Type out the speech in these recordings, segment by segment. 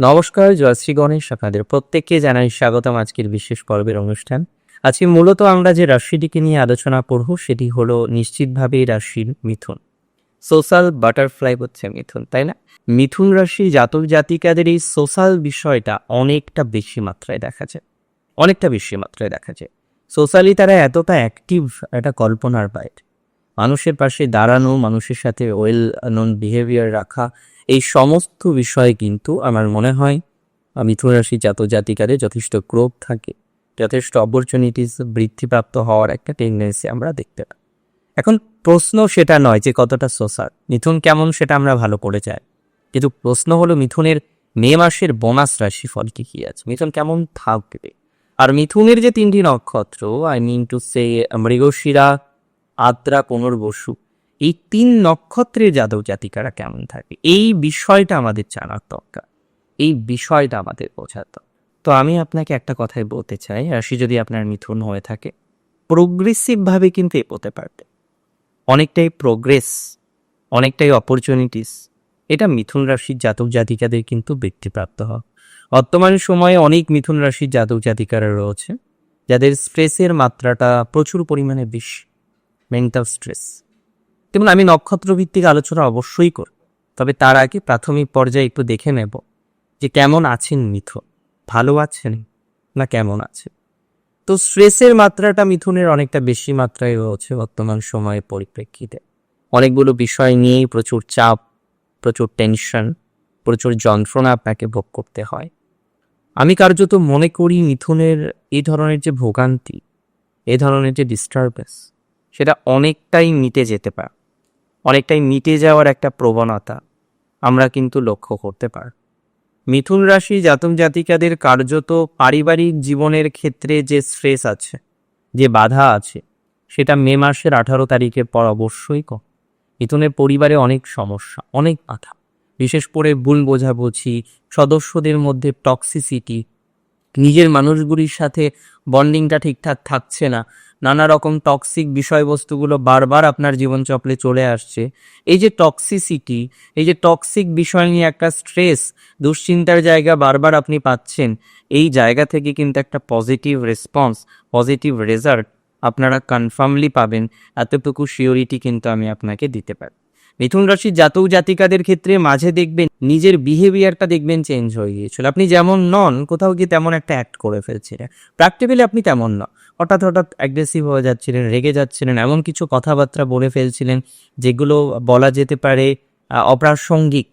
নমস্কার জয়শ্রী গণেশ। আপনাদের প্রত্যেককে জানাই স্বাগতম আজকের বিশেষ পর্বের অনুষ্ঠান। আজকে মূলত আমরা যে রাশিটিকে নিয়ে আলোচনা করব, সেটি হলো নিশ্চিতভাবে রাশির মিথুন। সোশ্যাল বাটারফ্লাই হচ্ছে মিথুন, তাই না? মিথুন রাশি জাতক জাতিকাদের এই সোশ্যাল বিষয়টা অনেকটা বেশি মাত্রায় দেখা যায়। অনেকটা বেশি মাত্রায় দেখা যায়। সোশ্যালি তারা এতটা অ্যাক্টিভ একটা কল্পনার বাইরে। মানুষের পাশে দাঁড়ানো, মানুষের সাথে ওয়েল নন বিহেভিয়ার রাখা, এই সমস্ত বিষয়ে কিন্তু আমার মনে হয় মিথুন রাশি জাত জাতিকারে যথেষ্ট ক্রোধ থাকে। যথেষ্ট অপরচুনিটিস বৃদ্ধিপ্রাপ্ত হওয়ার একটা টেন্ডেন্সি আমরা দেখতে পাই। এখন প্রশ্ন সেটা নয় যে কতটা সোশ্যাল মিথুন কেমন সেটা আমরা ভালো করে যাই কিন্তু প্রশ্ন হলো মিথুনের মে মাসের বোনাস রাশি ফল কি কি আছে? মিথুন কেমন থাকবে? আর মিথুনের যে তিনটি নক্ষত্র I mean to say Mrigashira Adra পুনর্বসু এই তিন নক্ষত্রের জাতক জাতিকারা কেমন থাকে? এই বিষয়টা আমাদের জানার দরকার। এই বিষয়টা আমাদের বোঝার দরকার। তো আমি আপনাকে একটা কথাই বলতে চাই, রাশি যদি আপনার মিথুন হয়ে থাকে প্রোগ্রেসিভভাবে কিন্তু এগোতে পারবে। অনেকটাই প্রোগ্রেস অনেকটাই অপরচুনিটিস এটা মিথুন রাশির জাতক জাতিকাদের কিন্তু বৃদ্ধিপ্রাপ্ত হয় বর্তমান সময়ে অনেক মিথুন রাশির জাতক জাতিকারা রয়েছে, যাদের স্ট্রেসের মাত্রাটা প্রচুর পরিমাণে বেশি। মেন্টাল স্ট্রেস তেমন আমি নক্ষত্র ভিত্তিক আলোচনা অবশ্যই করব, তবে তার আগে প্রাথমিক পর্যায়ে একটু দেখে নেব যে কেমন আছেন মিথুন, ভালো আছেন না কেমন আছে তো স্ট্রেসের মাত্রাটা মিথুনের অনেকটা বেশি মাত্রায় রয়েছে বর্তমান সময়ে পরিপ্রেক্ষিতে। অনেকগুলো বিষয় নিয়েই প্রচুর চাপ, প্রচুর টেনশন প্রচুর যন্ত্রণা আপনাকে ভোগ করতে হয়। আমি কার্যত মনে করি মিথুনের এই ধরনের যে ভোগান্তি এ ধরনের যে ডিস্টারবেন্স সেটা অনেকটাই মিটে যেতে পারে। অনেকটাই মিটে যাওয়ার একটা প্রবণতা আমরা কিন্তু লক্ষ্য করতে পার। মিথুন রাশি জাতক জাতিকাদের কার্যত পারিবারিক জীবনের ক্ষেত্রে যে স্ট্রেস আছে, যে বাধা আছে, সেটা মে মাসের আঠারো তারিখের পর অবশ্যই কম। মিথুনের পরিবারে অনেক সমস্যা, অনেক বাধা। বিশেষ করে ভুল বোঝাবুঝি, সদস্যদের মধ্যে টক্সিসিটি নিজের মানুষগুলির সাথে বন্ডিংটা ঠিকঠাক থাকছে না। নানা রকম টক্সিক বিষয়বস্তুগুলো বারবার আপনার জীবনচক্রে চলে আসছে। এই যে টক্সিসিটি এই যে টক্সিক বিষয় নিয়ে একটা স্ট্রেস দুশ্চিন্তার জায়গা বারবার আপনি পাচ্ছেন, এই জায়গা থেকে কিন্তু একটা পজিটিভ রেসপন্স পজিটিভ রেজাল্ট আপনারা কনফার্মলি পাবেন। এতটুকু শিওরিটি কিন্তু আমি আপনাকে দিতে পারি। মিথুন রাশির জাতক জাতিকাদের ক্ষেত্রে মাঝে দেখবেন নিজের বিহেভিয়ারটা দেখবেন চেঞ্জ হয়ে গিয়েছিল। আপনি যেমন নন, কোথাও গিয়ে তেমন একটা অ্যাক্ট করে ফেলছিলেন। প্র্যাকটিক্যালি আপনি তেমন নন। হঠাৎ হঠাৎ অ্যাগ্রেসিভ হয়ে যাচ্ছিলেন, রেগে যাচ্ছিলেন, এমন কিছু কথাবার্তা বলে ফেলছিলেন যেগুলো বলা যেতে পারে অপ্রাসঙ্গিক।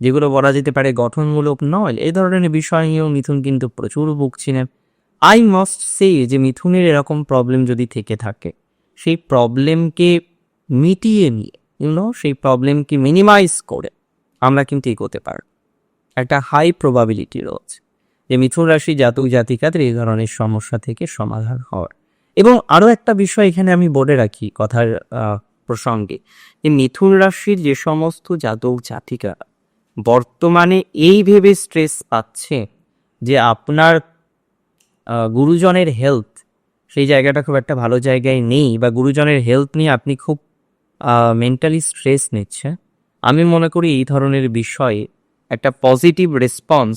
যেগুলো বলা যেতে পারে গঠনমূলক নয়। এই ধরনের বিষয় নিয়েও মিথুন কিন্তু প্রচুর ভুগছিলেন। আই মাস্ট সে যে মিথুনের এরকম প্রবলেম যদি থেকে থাকে, সেই প্রবলেমকে মিটিয়ে নিয়ে ইউনো সেই প্রবলেমকে মিনিমাইজ করে আমরা কিন্তু এগোতে পারি একটা হাই প্রবাবিলিটি রয়েছে যে মিথুন রাশি জাতক জাতিকাদের এই ধরনের সমস্যা থেকে সমাধান হওয়ার। এবং আরও একটা বিষয় এখানে আমি বলে রাখি কথার প্রসঙ্গে যে মিথুন রাশির যে সমস্ত জাতক জাতিকা বর্তমানে এই ভেবে স্ট্রেস পাচ্ছে যে আপনার গুরুজনের হেলথ সেই জায়গাটা খুব একটা ভালো জায়গায় নেই বা গুরুজনের হেলথ নিয়ে আপনি খুব মেন্টালি স্ট্রেস নিচ্ছে। আমি মনে করি এই ধরনের বিষয়ে একটা পজিটিভ রেসপন্স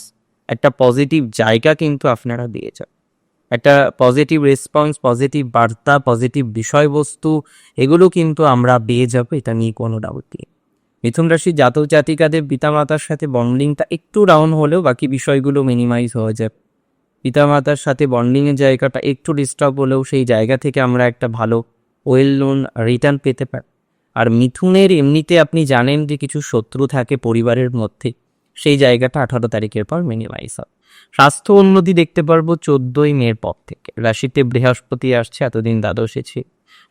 একটা পজিটিভ জায়গা কিন্তু আপনারা দিয়ে যান। একটা পজিটিভ রেসপন্স পজিটিভ বার্তা পজিটিভ বিষয়বস্তু, এগুলো কিন্তু আমরা পেয়ে যাব, এটা নিয়ে কোনো ডাউট নেই। মিথুন রাশির জাতক জাতিকাদের পিতামাতার সাথে বন্ডিংটা একটু ডাউন হলেও বাকি বিষয়গুলো মিনিমাইজ হয়ে যাবে পিতামাতার সাথে বন্ডিংয়ের জায়গাটা একটু ডিস্টার্ব হলেও সেই জায়গা থেকে আমরা একটা ভালো ওয়েল লোন রিটার্ন পেতে পারি। আর মিথুনের এমনিতে আপনি জানেন যে কিছু শত্রু থাকে পরিবারের মধ্যে, সেই জায়গাটা আঠারো তারিখের পর মিনিমাইজ হবে। স্বাস্থ্য উন্নতি দেখতে পারব চোদ্দই মের পর থেকে। রাশিতে বৃহস্পতি আসছে, এতদিন দ্বাদশে ছিল।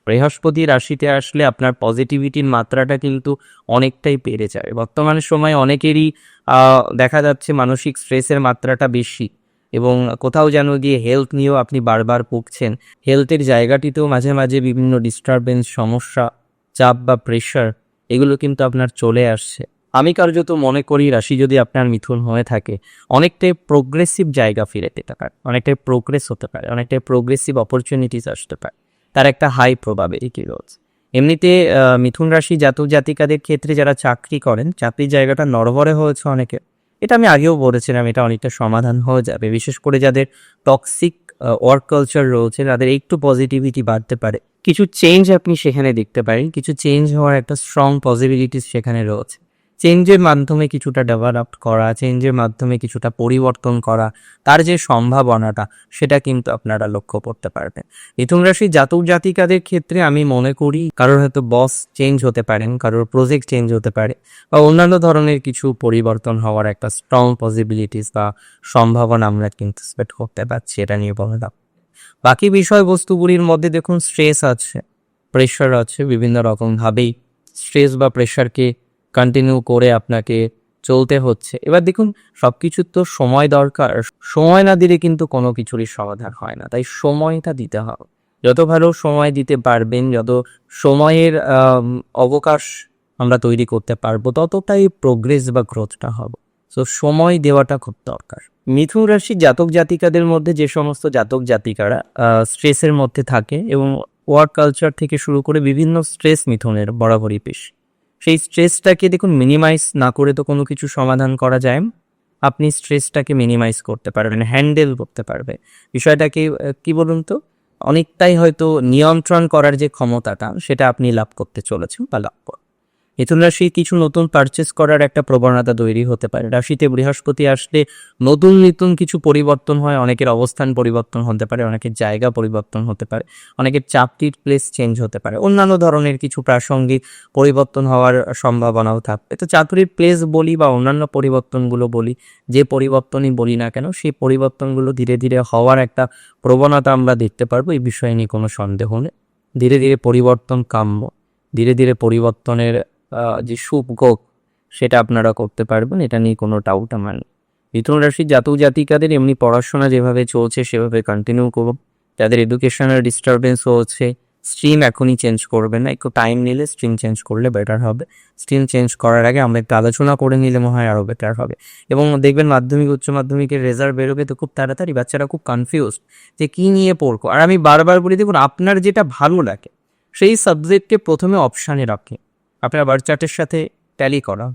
বৃহস্পতি রাশিতে আসলে আপনার পজিটিভিটির মাত্রাটা কিন্তু অনেকটাই বেড়ে যায় বর্তমান সময়ে অনেকেরই দেখা যাচ্ছে মানসিক স্ট্রেসের মাত্রাটা বেশি এবং কোথাও যেন গিয়ে হেলথ নিয়েও আপনি বারবার ভুগছেন। হেলথের জায়গাটিতেও মাঝে মাঝে বিভিন্ন ডিস্টারবেন্স সমস্যা চাপ বা প্রেশার এগুলো কিন্তু আপনার চলে আসছে। আমি কার্যত মনে করি রাশি যদি আপনার মিথুন হয়ে থাকে, অনেকটাই প্রোগ্রেসিভ জায়গা ফিরে পেতে পারে, অনেকটাই প্রোগ্রেস হতে পারে, অনেকটাই প্রোগ্রেসিভ অপরচুনিটিস আসতে পারে। তার একটা হাই প্রবাবিলিটি রয়েছে? এমনিতে মিথুন রাশি জাতক জাতিকাদের ক্ষেত্রে যারা চাকরি করেন চাকরির জায়গাটা নড়বড়ে হয়েছে অনেকে এটা আমি আগেও বলেছিলাম, এটা অনেকটা সমাধান হয়ে যাবে। বিশেষ করে যাদের টক্সিক ওয়ার্ক কালচার রয়েছে, তাদের একটু পজিটিভিটি বাড়তে পারে। কিছু চেঞ্জ আপনি সেখানে দেখতে পারেন, কিছু চেঞ্জ হওয়ার একটা স্ট্রং পজিবিলিটিস সেখানে রয়েছে। চেঞ্জের মাধ্যমে কিছুটা ডেভেলপ করা, চেঞ্জের মাধ্যমে কিছুটা পরিবর্তন করা, তার যে সম্ভাবনাটা, সেটা কিন্তু আপনারা লক্ষ্য করতে পারবেন। মিথুন রাশি জাতক জাতিকাদের ক্ষেত্রে আমি মনে করি কারোর হয়তো বস চেঞ্জ হতে পারেন কারোর প্রজেক্ট চেঞ্জ হতে পারে বা অন্যান্য ধরনের কিছু পরিবর্তন হওয়ার একটা স্ট্রং পসিবিলিটিস বা সম্ভাবনা আমরা কিন্তু এক্সপেক্ট করতে পারছি, এটা নিয়ে বললাম বাকি বিষয়বস্তুগুলির মধ্যে দেখুন স্ট্রেস আছে প্রেশার আছে, বিভিন্ন রকমভাবেই স্ট্রেস বা প্রেশারকে কন্টিনিউ করে আপনাকে চলতে হচ্ছে। এবার দেখুন সব কিছুর তো সময় দরকার। সময় না দিলে কিন্তু কোনো কিছুরই সমাধান হয় না। তাই সময়টা দিতে হবে। যত ভালো সময় দিতে পারবেন, যত সময়ের অবকাশ আমরা তৈরি করতে পারব, ততটাই প্রোগ্রেস বা গ্রোথটা হবে। সো সময় দেওয়াটা খুব দরকার। মিথুন রাশি জাতক জাতিকাদের মধ্যে যে সমস্ত জাতক জাতিকারা স্ট্রেসের মধ্যে থাকে এবং ওয়ার্ক কালচার থেকে শুরু করে বিভিন্ন স্ট্রেস মিথুনের বরাবরই বেশি। সেই স্ট্রেসটাকে দেখুন মিনিমাইজ না করে তো কোনো কিছু সমাধান করা যায়। আপনি স্ট্রেসটাকে মিনিমাইজ করতে পারবেন হ্যান্ডেল করতে পারবে। বিষয়টাকে কি বলুন তো? অনেকটাই হয়তো নিয়ন্ত্রণ করার যে ক্ষমতাটা, সেটা আপনি লাভ করতে চলেছেন বা লাভ করবেন মিথুন রাশি কিছু নতুন পারচেস করার একটা প্রবণতা তৈরি হতে পারে। রাশিতে বৃহস্পতি আসলে নতুন নতুন কিছু পরিবর্তন হয়, অনেকের অবস্থান পরিবর্তন হতে পারে, অনেকের জায়গা পরিবর্তন হতে পারে, অনেকের চাপটির প্লেস চেঞ্জ হতে পারে। অন্যান্য ধরনের কিছু প্রাসঙ্গিক পরিবর্তন হওয়ার সম্ভাবনাও থাকবে। তো চাকরির প্লেস বলি বা অন্যান্য পরিবর্তনগুলো বলি, যে পরিবর্তনই বলি না কেন, সেই পরিবর্তনগুলো ধীরে ধীরে হওয়ার একটা প্রবণতা আমরা দেখতে পারব, এই বিষয়ে নিয়ে কোনো সন্দেহ নেই। ধীরে ধীরে পরিবর্তন কাম্য, ধীরে ধীরে পরিবর্তনের যে গোক সেটা আপনারা করতে পারবেন। এটা নিয়ে কোনো ডাউট আমার নেই। মিথুন রাশির জাতক জাতিকাদের এমনি পড়াশোনা যেভাবে চলছে, সেভাবে কন্টিনিউ করুন। যাদের এডুকেশনের ডিস্টারবেন্স হচ্ছে স্ট্রিম এখনই চেঞ্জ করবেন না। একটু টাইম নিলে স্ট্রিম চেঞ্জ করলে বেটার হবে। স্ট্রিম চেঞ্জ করার আগে আমরা একটু আলোচনা করে নিলে মনে হয় আরও বেটার হবে। এবং দেখবেন মাধ্যমিক, উচ্চ মাধ্যমিকের রেজাল্ট বেরোবে তো খুব তাড়াতাড়ি বাচ্চারা খুব কনফিউজ যে কী নিয়ে পড়ব। আর আমি বারবার বলি, দেখুন, আপনার যেটা ভালো লাগে, সেই সাবজেক্টকে প্রথমে অপশানে রাখে আপনার বার্থ চার্টের সাথে ট্যালি করা।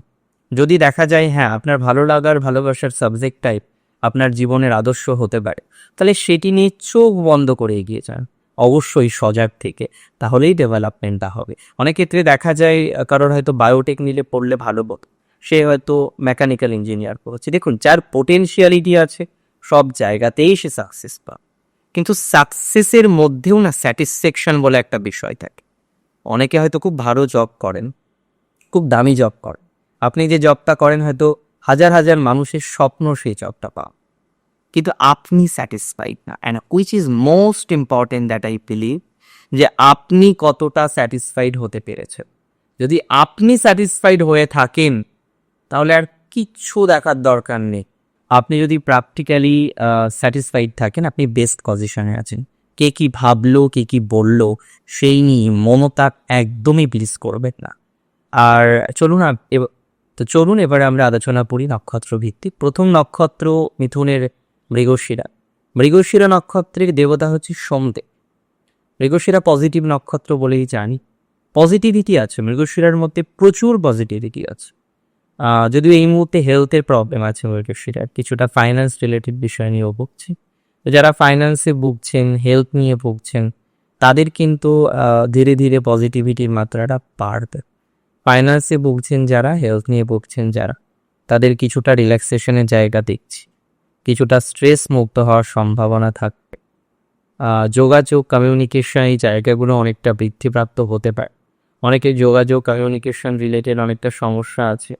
যদি দেখা যায় হ্যাঁ আপনার ভালো লাগার, ভালোবাসার সাবজেক্ট টাইপ আপনার জীবনের আদর্শ হতে পারে, তাহলে সেটি নিয়ে চোখ বন্ধ করে এগিয়ে যান। অবশ্যই সজাগ থেকে, তাহলেই ডেভেলপমেন্টটা হবে। অনেক ক্ষেত্রে দেখা যায়, কারোর হয়তো বায়োটেক নিলে পড়লে ভালো হতো সে হয়তো মেকানিক্যাল ইঞ্জিনিয়ার পড়ছে। দেখুন, যার পোটেনশিয়ালিটি আছে, সব জায়গাতেই সে সাকসেস পাবে। কিন্তু সাকসেসের মধ্যেও না স্যাটিসফ্যাকশন বলে একটা বিষয় থাকে। অনেকে হয়তো খুব ভালো জব করেন, খুব দামি জব করেন। আপনি যে জবটা করেন, হয়তো হাজার হাজার মানুষের স্বপ্ন সেই জবটা পাওয়া। কিন্তু আপনি স্যাটিসফাইড না। And which is most important that I believe যে আপনি কতটা স্যাটিসফাইড হতে পেরেছেন। যদি আপনি স্যাটিসফাইড হয়ে থাকেন, তাহলে আর কিচ্ছু দেখার দরকার নেই। আপনি যদি প্র্যাকটিক্যালি স্যাটিসফাইড থাকেন, আপনি বেস্ট পজিশনে আছেন। কে কি ভাবলো, কে কি বলল, সেই নিয়ে মমতাক একদমই প্লিজ করবেন না। আর চলুন তো চলুন এবারে আমরা আলোচনা করি নক্ষত্র ভিত্তিক প্রথম নক্ষত্র মিথুনের মৃগশিরা। মৃগশিরা নক্ষত্রের দেবতা হচ্ছে সোমদেব মৃগশিরা পজিটিভ নক্ষত্র বলেই জানি। পজিটিভিটি আছে, মৃগশিরার মধ্যে প্রচুর পজিটিভিটি আছে। যদিও এই মুহূর্তে হেলথের প্রবলেম আছে মৃগশিরার। কিছুটা ফাইন্যান্স রিলেটেড বিষয় নিয়েও তো যারা ফাইন্যান্সে ভুগছেন হেলথ নিয়ে ভুগছেন, তাদের কিন্তু ধীরে ধীরে পজিটিভিটির মাত্রাটা বাড়বে। ফাইন্যান্সে ভুগছেন যারা হেলথ নিয়ে ভুগছেন যারা, তাদের কিছুটা রিল্যাক্সেশনের জায়গা দেখছি। কিছুটা স্ট্রেস মুক্ত হওয়ার সম্ভাবনা থাকবে। যোগাযোগ কমিউনিকেশন এই জায়গাগুলো অনেকটা বৃদ্ধিপ্রাপ্ত হতে পারে। অনেকের যোগাযোগ কমিউনিকেশন রিলেটেড অনেকটা সমস্যা আছে।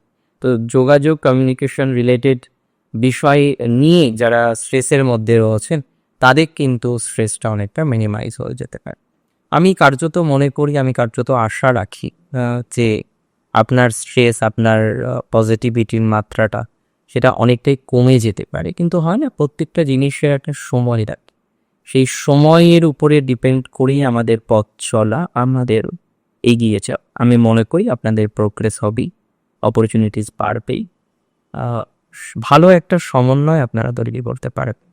তো যোগাযোগ কমিউনিকেশন রিলেটেড বিষয় নিয়ে যারা স্ট্রেসের মধ্যে রয়েছেন, তাদের কিন্তু স্ট্রেসটা অনেকটা মিনিমাইজ হয়ে যেতে পারে। আমি কার্যত মনে করি, আমি কার্যত আশা রাখি যে আপনার স্ট্রেস, আপনার পজিটিভিটির মাত্রাটা সেটা অনেকটাই কমে যেতে পারে। কিন্তু হয় না, প্রত্যেকটা জিনিসের একটা সময় রাখে সেই সময়ের উপরে ডিপেন্ড করেই আমাদের পথ চলা, আমাদের এগিয়ে যাও আমি মনে করি আপনাদের প্রোগ্রেস হবেই অপরচুনিটিস বাড়বেই। ভালো একটা সমন্বয় আপনারা তৈরি করতে পারবেন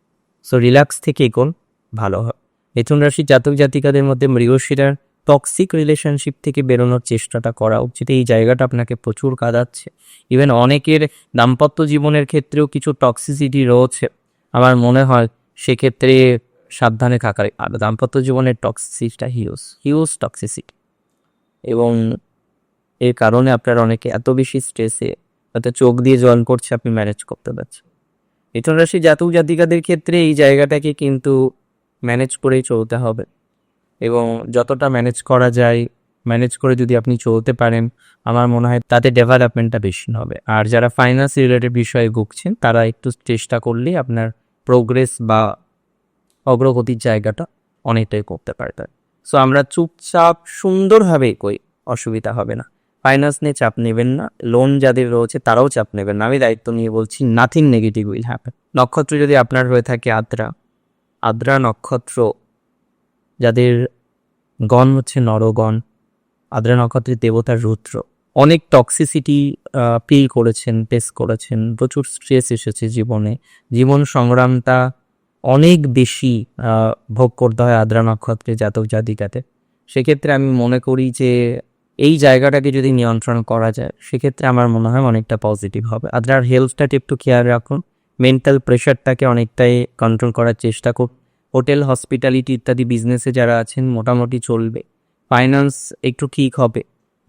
সো রিল্যাক্স থেকে এগোন, ভালো হয় মিথুন রাশি জাতক জাতিকাদের মধ্যে মৃগশিরার টক্সিক রিলেশনশিপ থেকে বেরোনোর চেষ্টাটা করা উচিত। এই জায়গাটা আপনাকে প্রচুর কাঁদাচ্ছে। ইভেন অনেকের দাম্পত্য জীবনের ক্ষেত্রেও কিছু টক্সিসিটি রয়েছে। আমার মনে হয় সেক্ষেত্রে সাবধানে থাকার, আর দাম্পত্য জীবনের টক্সিসিটিটা হিউজ হিউজ টক্সিসিটি এবং এর কারণে আপনার অনেকে এত বেশি স্ট্রেসে তাতে চোখ দিয়ে জল করছে আপনি ম্যানেজ করতে পারছেন। মিথুন রাশি জাতক জাতিকাদের ক্ষেত্রে এই জায়গাটাকে কিন্তু ম্যানেজ করেই চলতে হবে। এবং যতটা ম্যানেজ করা যায় ম্যানেজ করে যদি আপনি চলতে পারেন, আমার মনে হয় তাতে ডেভেলপমেন্টটা বেশি হবে। আর যারা ফাইন্যান্স রিলেটেড বিষয়ে ভুগছেন, তারা একটু চেষ্টা করলেই আপনার প্রোগ্রেস বা অগ্রগতির জায়গাটা অনেকটাই করতে পারবেন। সো আমরা চুপচাপ সুন্দরভাবে কই অসুবিধা হবে না। ফাইন্যান্স নিয়ে চাপ নেবেন না লোন যাদের রয়েছে তারাও চাপ নেবেন না। আমি দায়িত্ব নিয়ে বলছি নাথিং নেগেটিভ উইল হ্যাপেন নক্ষত্র যদি আপনার হয়ে থাকে আদ্রা আদ্রা নক্ষত্র যাদের গণ হচ্ছে নরগণ, আদ্রা নক্ষত্রের দেবতার রুদ্র, অনেক টক্সিসিটি ফিল করেছেন ফেস করেছেন, প্রচুর স্ট্রেস এসেছে জীবনে। জীবন সংগ্রামটা অনেক বেশি ভোগ করতে হয় আদ্রা নক্ষত্রে জাতক জাতিকাতে। সেক্ষেত্রে আমি মনে করি যে এই জায়গাটাকে যদি নিয়ন্ত্রণ করা যায়, সেক্ষেত্রে আমার মনে হয় অনেকটা পজিটিভ হবে। আপনার হেলথটা একটু খেয়াল রাখুন। মেন্টাল প্রেশারটাকে অনেকটাই কন্ট্রোল করার চেষ্টা করুন। হোটেল হসপিটালিটি ইত্যাদি বিজনেসে যারা আছেন, মোটামুটি চলবে। ফাইন্যান্স একটু ঠিক হবে।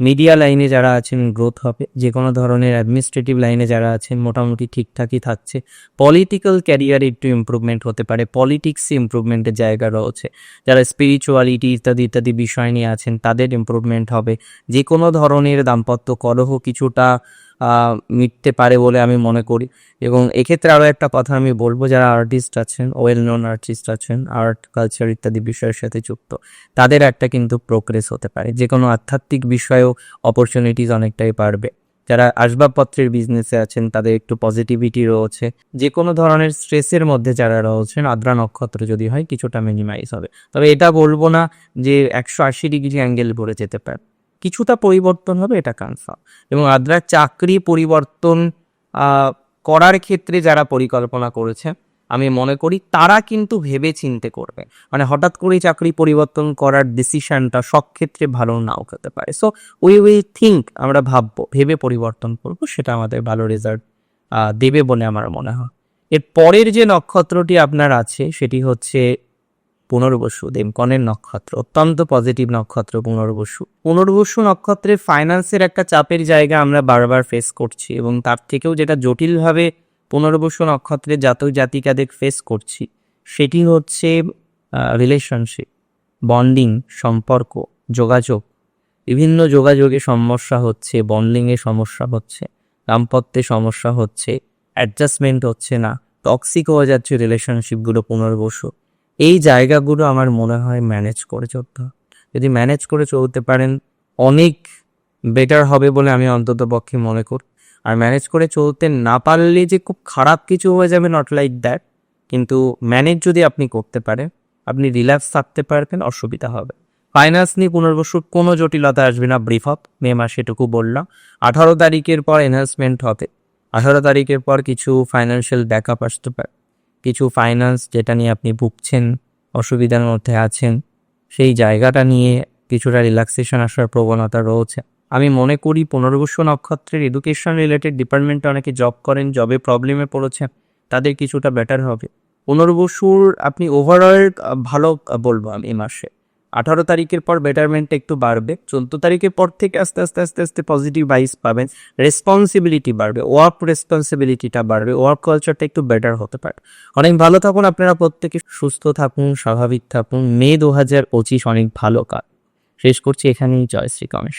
মিডিয়া লাইনে যারা আছেন গ্রোথ হবে যে কোনো ধরনের অ্যাডমিনিস্ট্রেটিভ লাইনে যারা আছেন, মোটামুটি ঠিকঠাকই থাকছে। পলিটিক্যাল ক্যারিয়ারে একটু ইম্প্রুভমেন্ট হতে পারে পলিটিক্সে ইম্প্রুভমেন্টের জায়গা রয়েছে। যারা স্পিরিচুয়ালিটি ইত্যাদি ইত্যাদি বিষয় নিয়ে আছেন, তাদের ইম্প্রুভমেন্ট হবে। যে কোনো ধরনের দাম্পত্য কলহ কিছুটা মিটতে পারে বলে আমি মনে করি। এবং এক্ষেত্রে আরও একটা কথা আমি বলব, যারা আর্টিস্ট আছেন ওয়েল নোন আর্টিস্ট আছেন আর্ট কালচার ইত্যাদি বিষয়ের সাথে যুক্ত, তাদের একটা কিন্তু প্রোগ্রেস হতে পারে। যে কোনো আধ্যাত্মিক বিষয়েও অপরচুনিটিস অনেকটাই বাড়বে। যারা আসবাবপত্রের বিজনেসে আছেন, তাদের একটু পজিটিভিটি রয়েছে। যে কোনো ধরনের স্ট্রেসের মধ্যে যারা রয়েছেন, আদ্রা নক্ষত্র যদি হয়, কিছুটা মিনিমাইজ হবে। তবে এটা বলব না যে একশো আশি ডিগ্রি অ্যাঙ্গেল ভরে যেতে পারে। কিছুটা পরিবর্তন হবে, এটা কনফার্ম এবং আদ্রার চাকরি পরিবর্তন করার ক্ষেত্রে যারা পরিকল্পনা করেছে, আমি মনে করি তারা কিন্তু ভেবে চিনতে করবে। মানে হঠাৎ করেই চাকরি পরিবর্তন করার ডিসিশনটা সব ক্ষেত্রে ভালো নাও হতে পারে। সো উই উইল থিঙ্ক আমরা ভাববো, ভেবে পরিবর্তন করব, সেটা আমাদের ভালো রেজাল্ট দেবে বলে আমার মনে হয়। এর পরের যে নক্ষত্রটি আপনার আছে, সেটি হচ্ছে পুনর্বসু দেবকনের নক্ষত্র, অত্যন্ত পজিটিভ নক্ষত্র পুনর্বসু। পুনর্বসু নক্ষত্রের ফাইন্যান্সের একটা চাপের জায়গা আমরা বারবার ফেস করছি এবং তার থেকেও যেটা জটিলভাবে পুনর্বসু নক্ষত্রের জাতক জাতিকাদের ফেস করছি, সেটি হচ্ছে রিলেশনশিপ বন্ডিং সম্পর্ক, যোগাযোগ। বিভিন্ন যোগাযোগে সমস্যা হচ্ছে বন্ডিংয়ে সমস্যা হচ্ছে, দাম্পত্যে সমস্যা হচ্ছে অ্যাডজাস্টমেন্ট হচ্ছে না টক্সিক হয়ে যাচ্ছে রিলেশনশিপগুলো পুনর্বসু। এই জায়গাগুলো আমার মনে হয় ম্যানেজ করে চলতে যদি ম্যানেজ করে চলতে পারেন, অনেক বেটার হবে বলে আমি অন্তত পক্ষে মনে করি। আর ম্যানেজ করে চলতে না পারলে যে খুব খারাপ কিছু হয়ে যাবে নট লাইক দ্যাট কিন্তু ম্যানেজ যদি আপনি করতে পারেন, আপনি রিল্যাক্স থাকতে পারবেন, অসুবিধা হবে। ফাইন্যান্স নিয়ে পুনর্বসুর কোনো জটিলতা আসবে না ব্রিফ আপ মে মাসে এটুকু বললাম। আঠারো তারিখের পর এনহান্সমেন্ট হবে। আঠারো তারিখের পর কিছু ফাইন্যান্সিয়াল ব্যাকআপ আসতে পারে। কিছু ফাইন্যান্স যেটা নিয়ে আপনি ভুগছেন, অসুবিধার মধ্যে আছেন, সেই জায়গাটা নিয়ে কিছুটা রিল্যাক্সেশন আসার প্রবণতা রয়েছে। আমি মনে করি পুনর্বসু নক্ষত্রের এডুকেশন রিলেটেড ডিপার্টমেন্টে অনেকে জব করেন জবে প্রবলেমে পড়েছেন, তাদের কিছুটা বেটার হবে। পুনর্বসুর আপনি ওভারঅল ভালো বলব আমি এই মাসে। আঠারো তারিখের পর বেটারমেন্টটা একটু বাড়বে। চোদ্দ তারিখের পর থেকে আস্তে আস্তে আস্তে আস্তে পজিটিভ ভাইস পাবেন। রেসপন্সিবিলিটি বাড়বে ওয়ার্ক রেসপন্সিবিলিটিটা বাড়বে ওয়ার্ক কালচারটা একটু বেটার হতে পারে। অনেক ভালো থাকুন আপনারা, প্রত্যেকে সুস্থ থাকুন, স্বাভাবিক থাকুন। মে দু হাজার পঁচিশ অনেক ভালো কাজ শেষ করছি এখানেই, জয় শ্রী গণেশ।